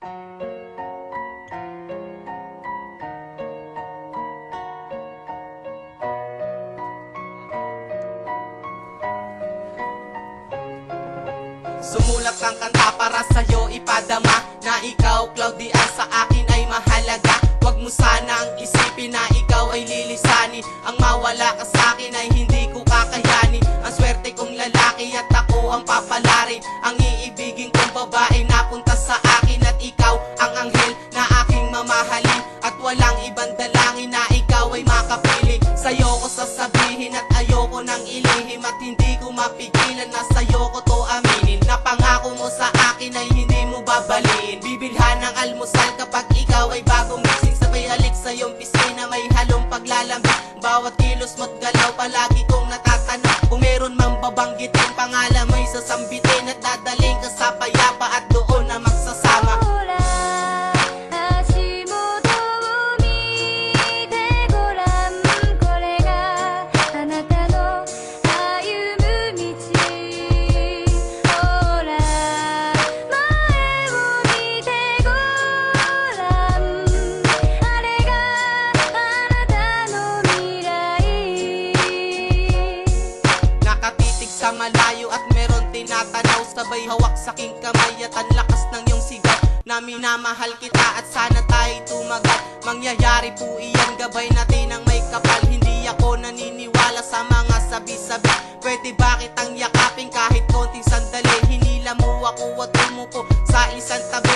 Sumulat ang kanta para sa'yo ipadama Na ikaw, Claudia, sa akin ay mahalaga. Huwag mo sanang isipin na ikaw ay lilisanin. Ang mawala ka sa akin ay hindi ko kakayanin. Ang swerte kong ayoko nang ilihim At hindi ko mapigilan na sa'yo ko to aminin. Napangako mo sa akin ay hindi mo babaliin Bibilhan ng almusal kapag ikaw ay bagong mixing Sabay halik sa iyong pisngi na may halong paglalambing. Bawat kilos mo't galaw palagi kong natatanong Kung meron mang babanggitin pangalan Sabay hawak sa aking kamay at ang lakas ng iyong sigaw Na minamahal kita at sana tayo tumagal Mangyayari po iyan gabay natin ang may kapal. Hindi ako naniniwala sa mga sabi-sabi. Pwede ba kitang yakapin kahit konting sandali? Hinila mo ako at tumuko sa isang tabi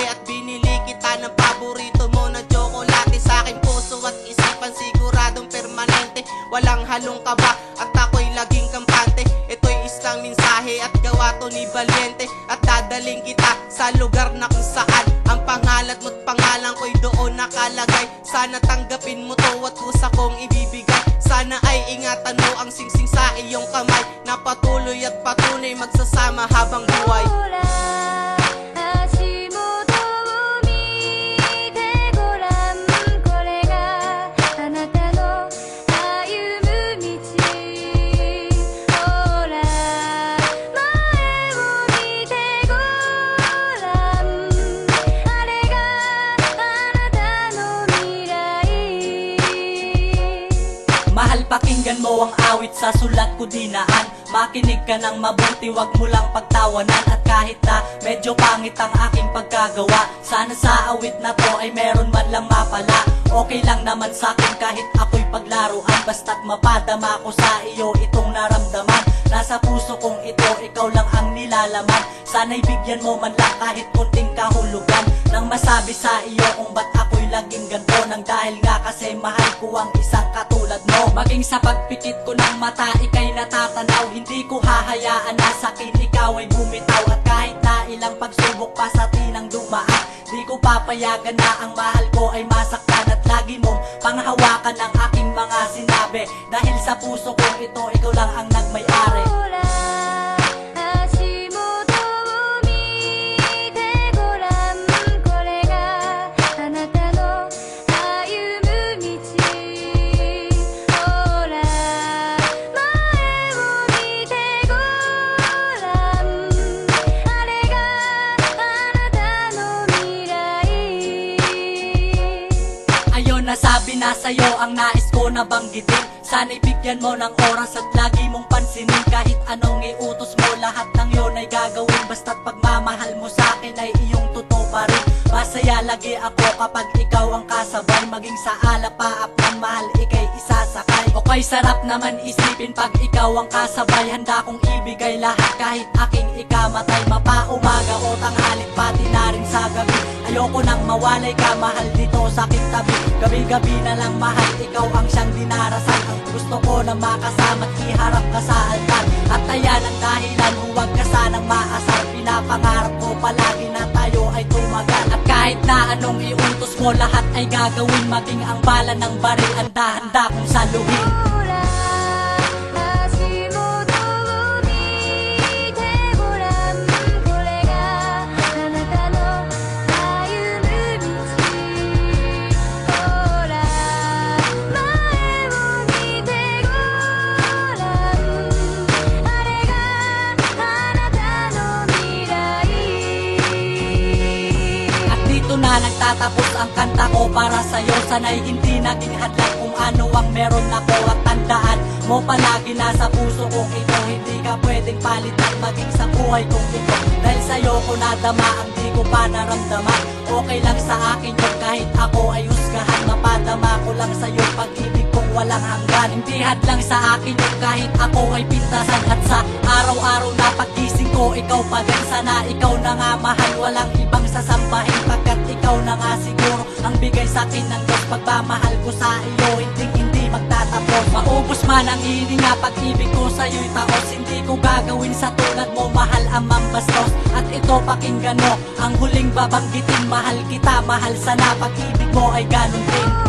at gawa to ni Valiente. At dadaling kita sa lugar na kung saan. Ang pangalat mo't pangalan ko'y doon nakalagay. Sana tanggapin mo to at kusa kong ibibigay. Sana ay ingatan mo Mahal pakinggan mo ang awit sa sulat ko dinaan Makinig ka ng mabuti, wag mo lang pagtawanan. At kahit na medyo pangit ang aking pagkagawa Sana sa awit na to ay meron man lang mapala. Okay lang naman sa akin kahit ako'y paglaruan. Basta't mapadama ko sa iyo itong naramdaman. Nasa puso kong ito, ikaw lang ang nilalaman. Sana'y bigyan mo man lang kahit kunting kahulugan. Nang masabi sa iyo kung ba't ako'y laging ganto Nang dahil nga Maging sa pagpikit ko ng mata, ika'y natatanaw. Hindi ko hahayaan na sakin ikaw ay bumitaw. At kahit na ilang pagsubok pa sa tinang dumaan Di ko papayagan na ang mahal ko ay masaktan. At lagi mong panghawakan ang aking mga sinabi. Dahil sa puso ko ito, ikaw lang ang nagmay-ari nasabi na sa'yo ang nais ko na banggitin. Sana'y bigyan mo ng oras at lagi mong pansinin. Kahit anong iutos mo lahat ng yon ay gagawin. Basta't pagmamahal mo sa akin ay iyong totoo pa rin. Masaya lagi ako kapag sarap naman isipin pag ikaw ang kasabay. Handa kong ibigay lahat kahit aking ikamatay. Mapaumaga o tanghalit pati na rin sa gabi. Ayoko nang mawalay ka mahal dito sa aking tabi Gabi-gabi na lang mahal ikaw ang siyang dinarasan Ang gusto ko na makasama iharap ka sa altar. At ayan ang dahilan huwag ka sanang maasar. Pinapangarap ko palagi na tayo ay tumagal. At kahit na anong iutos mo lahat ay gagawin. Maging ang bala ng baril handa-handa kong saluhin dito na nagtatapos ang kanta ko para sa'yo. Sana'y hindi naging hadlang kung ano ang meron ako. At tandaan mo palagi nasa puso kong ito Hindi ka pwedeng palitan maging sa buhay kong ito. Dahil sa'yo ko nadama ang di ko pa naramdaman. Okay lang sa akin yun kahit ako ay husgahan. Mapadama ko lang sa'yo pag-ibig kong walang hanggan. Hindi hadlang sa akin yun kahit ako ay pintasan. At sa araw-araw na pagising ko ikaw pa din. Sana ikaw na nga mahal. Walang ibang sasambahin Pagkat ikaw na nga siguro ang bigay sa akin ng Diyos. Pagmamahal ko sa iyo hindi hindi magtatapos. Maubos man ang hininga pag-ibig ko sa'yo'y taos. Hindi ko gagawin sa tulad mo mahal ang mambastos. At ito pakinggan mo ang huling babanggitin. Mahal kita, mahal sana. Pag-ibig mo ay ganun din